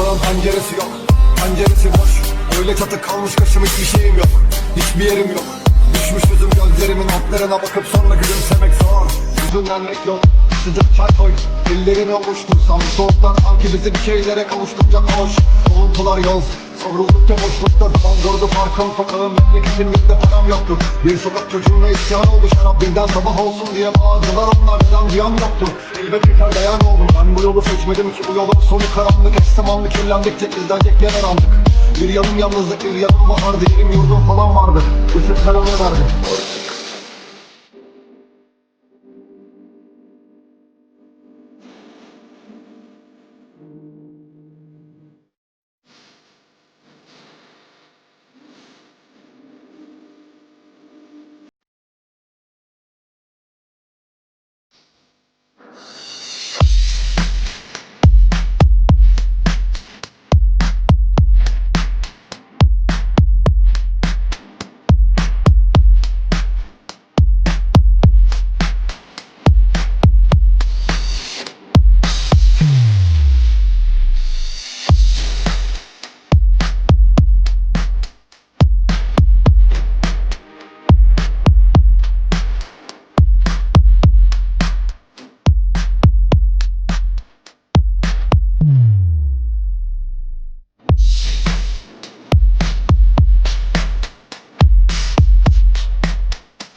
sokağın penceresi yok. Penceresi boş. Öyle çatı kalmış kaşım hiçbir şeyim yok. Hiçbir yerim yok. Düşmüş yüzüm gözlerimin altlarına bakıp sonra gülümsemek zor Yüzünlenmek yok. Sıcak çay koy. Ellerini ovuştursam Soğuktan sanki bizi bir şeylere kavuştukça koş. Soğuntular yol. Savruldukça boşlukta zaman durdu farkım Sokağın memleketin yüzde param yoktu Bir sokak çocuğuna isyan oldu. Şarap sabah olsun diye bağırdılar. Onlardan duyan yoktu Elbet biter dayan oğlum. Ben bu yolu seçmedim ki. Bu yolun sonu karanlık. Eş zamanlı kirlendikçe izlenecek yer arandık. Bir yanım yalnızlık bir yanım bahardı Yerim yurdum falan vardı. Işık karanlığı verdi